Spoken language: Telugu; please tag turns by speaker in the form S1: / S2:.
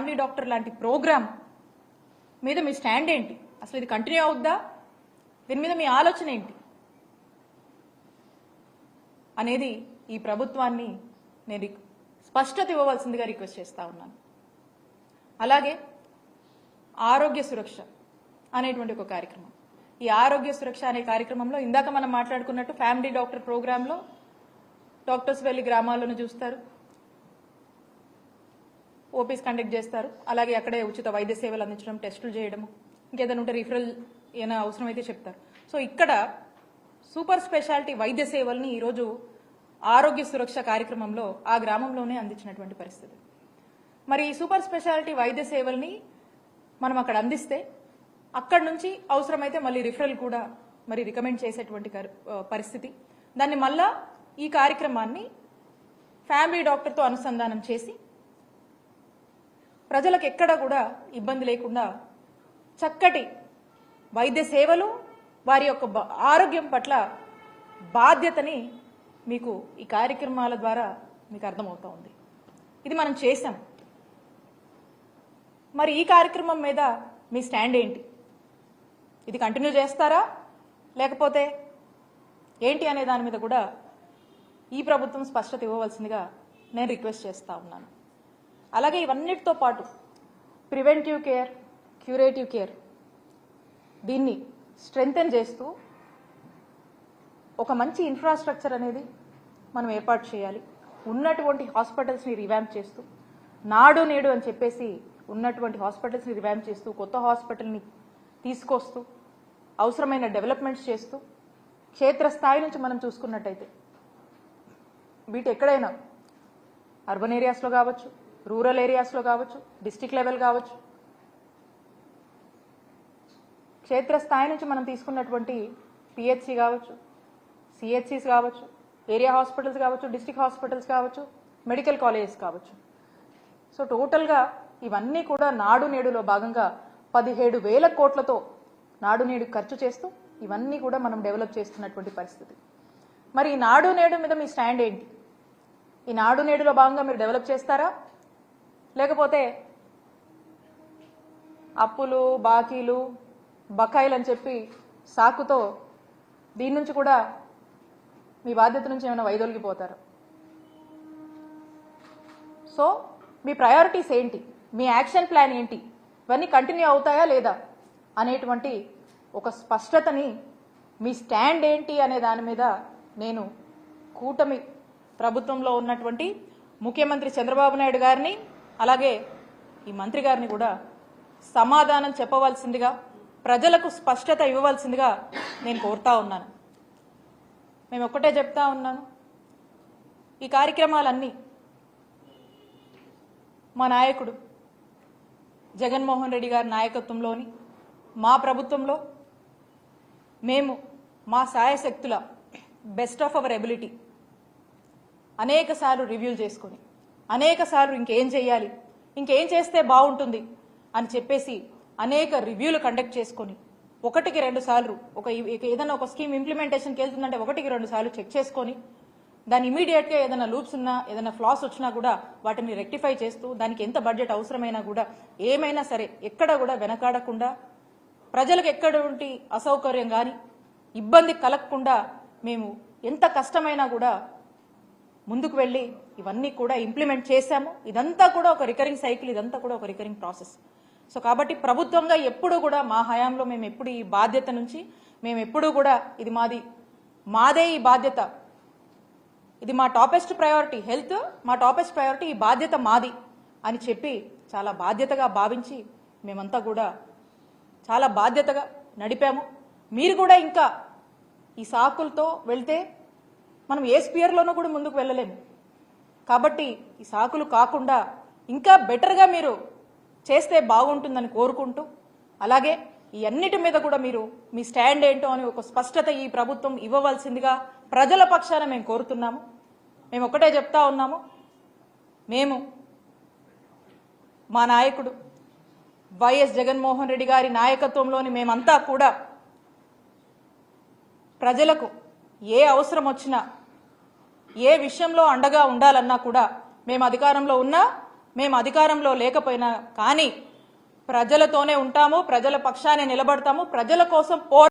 S1: ఫ్యామిలీ డాక్టర్ లాంటి ప్రోగ్రామ్ మీద మీ స్టాండ్ ఏంటి? అసలు ఇది కంటిన్యూ అవుద్దా? దీని మీద మీ ఆలోచన ఏంటి? అనేది ఈ ప్రభుత్వాన్ని నేను స్పష్టత ఇవ్వవలసిందిగా రిక్వెస్ట్ చేస్తా ఉన్నాను. అలాగే ఆరోగ్య సురక్ష అనేటువంటి ఒక కార్యక్రమం. ఈ ఆరోగ్య సురక్ష అనే కార్యక్రమంలో ఇందాక మనం మాట్లాడుకున్నట్టు ఫ్యామిలీ డాక్టర్ ప్రోగ్రాంలో డాక్టర్స్ వెళ్ళి గ్రామాల్లోనూ చూస్తారు. ఓపీస్ కండక్ట్ చేస్తారు. అలాగే అక్కడే ఉచిత వైద్య సేవలు అందించడం టెస్టులు చేయడం ఇంకేదైనా ఉంటే రిఫరల్ ఏమైనా అవసరమైతే చెప్తారు. సో ఇక్కడ సూపర్ స్పెషాలిటీ వైద్య సేవల్ని ఈరోజు ఆరోగ్య సురక్ష కార్యక్రమంలో ఆ గ్రామంలోనే అందించినటువంటి పరిస్థితి. మరి ఈ సూపర్ స్పెషాలిటీ వైద్య సేవల్ని మనం అక్కడ అందిస్తే అక్కడ నుంచి అవసరమైతే మళ్ళీ రిఫరల్ కూడా మరి రికమెండ్ చేసేటువంటి పరిస్థితి. దాన్ని మళ్ళా ఈ కార్యక్రమాన్ని ఫ్యామిలీ డాక్టర్తో అనుసంధానం చేసి ప్రజలకు ఎక్కడ కూడా ఇబ్బంది లేకుండా చక్కటి వైద్య సేవలు వారి యొక్క ఆరోగ్యం పట్ల బాధ్యతని మీకు ఈ కార్యక్రమాల ద్వారా మీకు అర్థమవుతా ఉంది. ఇది మనం చేశాం. మరి ఈ కార్యక్రమం మీద మీ స్టాండ్ ఏంటి? ఇది కంటిన్యూ చేస్తారా? లేకపోతే ఏంటి అనే దాని మీద కూడా ఈ ప్రభుత్వం స్పష్టత ఇవ్వవలసిందిగా నేను రిక్వెస్ట్ చేస్తా ఉన్నాను. అలాగే ఇవన్నిటితో పాటు ప్రివెంటివ్ కేర్ క్యూరేటివ్ కేర్ దీన్ని స్ట్రెంగ్తెన్ చేస్తూ ఒక మంచి ఇన్ఫ్రాస్ట్రక్చర్ అనేది మనం ఏర్పాటు చేయాలి. ఉన్నటువంటి హాస్పిటల్స్ని రివ్యాంప్ చేస్తూ నాడు నేడు అని చెప్పేసి ఉన్నటువంటి హాస్పిటల్స్ని రివ్యాంప్ చేస్తూ కొత్త హాస్పిటల్ని తీసుకొస్తూ అవసరమైన డెవలప్మెంట్స్ చేస్తూ క్షేత్రస్థాయి నుంచి మనం చూసుకున్నట్టయితే వీటి ఎక్కడైనా అర్బన్ ఏరియాస్లో కావచ్చు రూరల్ ఏరియాస్లో కావచ్చు డిస్టిక్ లెవెల్ కావచ్చు. క్షేత్రస్థాయి నుంచి మనం తీసుకున్నటువంటి పిహెచ్సి కావచ్చు సిహెచ్సిస్ కావచ్చు ఏరియా హాస్పిటల్స్ కావచ్చు డిస్టిక్ హాస్పిటల్స్ కావచ్చు మెడికల్ కాలేజెస్ కావచ్చు. సో టోటల్గా ఇవన్నీ కూడా నాడు నేడులో భాగంగా పదిహేడు వేల కోట్లతో నాడు నేడు ఖర్చు చేస్తూ ఇవన్నీ కూడా మనం డెవలప్ చేస్తున్నటువంటి పరిస్థితి. మరి ఈ నాడు నేడు మీద మీ స్టాండ్ ఏంటి? ఈ నాడు నేడులో భాగంగా మీరు డెవలప్ చేస్తారా? లేకపోతే అప్పులు బాకీలు బకాయిలు అని చెప్పి సాకుతో దీని నుంచి కూడా మీ బాధ్యత నుంచి ఏమైనా వైదొలిగిపోతారు. సో మీ ప్రయారిటీస్ ఏంటి? మీ యాక్షన్ ప్లాన్ ఏంటి? ఇవన్నీ కంటిన్యూ అవుతాయా లేదా? అనేటువంటి ఒక స్పష్టతని మీ స్టాండ్ ఏంటి అనే దాని మీద నేను కూటమి ప్రభుత్వంలో ఉన్నటువంటి ముఖ్యమంత్రి చంద్రబాబు నాయుడు గారిని అలాగే ఈ మంత్రి గారిని కూడా సమాధానం చెప్పవలసిందిగా ప్రజలకు స్పష్టత ఇవ్వవలసిందిగా నేను కోరుతా ఉన్నాను. మేము ఒక్కటే చెప్తా ఉన్నాను ఈ కార్యక్రమాలన్నీ మా నాయకుడు జగన్మోహన్ రెడ్డి గారి నాయకత్వంలోని మా ప్రభుత్వంలో మేము మా సాయశక్తుల బెస్ట్ ఆఫ్ అవర్ ఎబిలిటీ అనేకసార్లు రివ్యూ చేసుకొని అనేక సార్లు ఇంకేం చేయాలి ఇంకేం చేస్తే బాగుంటుంది అని చెప్పేసి అనేక రివ్యూలు కండక్ట్ చేసుకొని ఒకటికి రెండు సార్లు ఒక ఏదైనా ఒక స్కీమ్ ఇంప్లిమెంటేషన్కి వెళ్తుందంటే ఒకటికి రెండు సార్లు చెక్ చేసుకొని దాని ఇమీడియట్గా ఏదైనా లూప్స్ ఉన్నా ఏదైనా ఫ్లాస్ వచ్చినా కూడా వాటిని రెక్టిఫై చేస్తూ దానికి ఎంత బడ్జెట్ అవసరమైనా కూడా ఏమైనా సరే ఎక్కడ కూడా వెనకాడకుండా ప్రజలకు ఎక్కడంటి అసౌకర్యం కానీ ఇబ్బంది కలగకుండా మేము ఎంత కష్టమైనా కూడా ముందుకు వెళ్ళి ఇవన్నీ కూడా ఇంప్లిమెంట్ చేశాము. ఇదంతా కూడా ఒక రికరింగ్ సైకిల్ ఇదంతా కూడా ఒక రికరింగ్ ప్రాసెస్ సో కాబట్టి ప్రభుత్వంగా ఎప్పుడు కూడా మా హయాంలో మేము ఎప్పుడు ఈ బాధ్యత నుంచి మేము ఎప్పుడూ కూడా ఇది మాది మాదే ఈ బాధ్యత. ఇది మా టాపెస్ట్ ప్రయారిటీ హెల్త్ మా టాపెస్ట్ ప్రయారిటీ ఈ బాధ్యత మాది అని చెప్పి చాలా బాధ్యతగా భావించి మేమంతా కూడా చాలా బాధ్యతగా నడిపాము. మీరు కూడా ఇంకా ఈ సాకులతో వెళ్తే మనం ఏ స్పియర్లోనూ కూడా ముందుకు వెళ్ళలేము. కాబట్టి ఈ సాకులు కాకుండా ఇంకా బెటర్గా మీరు చేస్తే బాగుంటుందని కోరుకుంటూ అలాగే ఈ అన్నిటి మీద కూడా మీరు మీ స్టాండ్ ఏంటో అని ఒక స్పష్టత ఈ ప్రభుత్వం ఇవ్వవలసిందిగా ప్రజల పక్షాన మేము కోరుతున్నాము. మేము ఒకటే చెప్తా ఉన్నాము. మేము మా నాయకుడు వైఎస్ జగన్మోహన్ రెడ్డి గారి నాయకత్వంలోని మేమంతా కూడా ప్రజలకు ఏ అవసరం వచ్చినా ఏ విషయంలో అండగా ఉండాలన్నా కూడా మేము అధికారంలో ఉన్నా మేము అధికారంలో లేకపోయినా కానీ ప్రజలతోనే ఉంటాము ప్రజల పక్షానే నిలబడతాము ప్రజల కోసం పో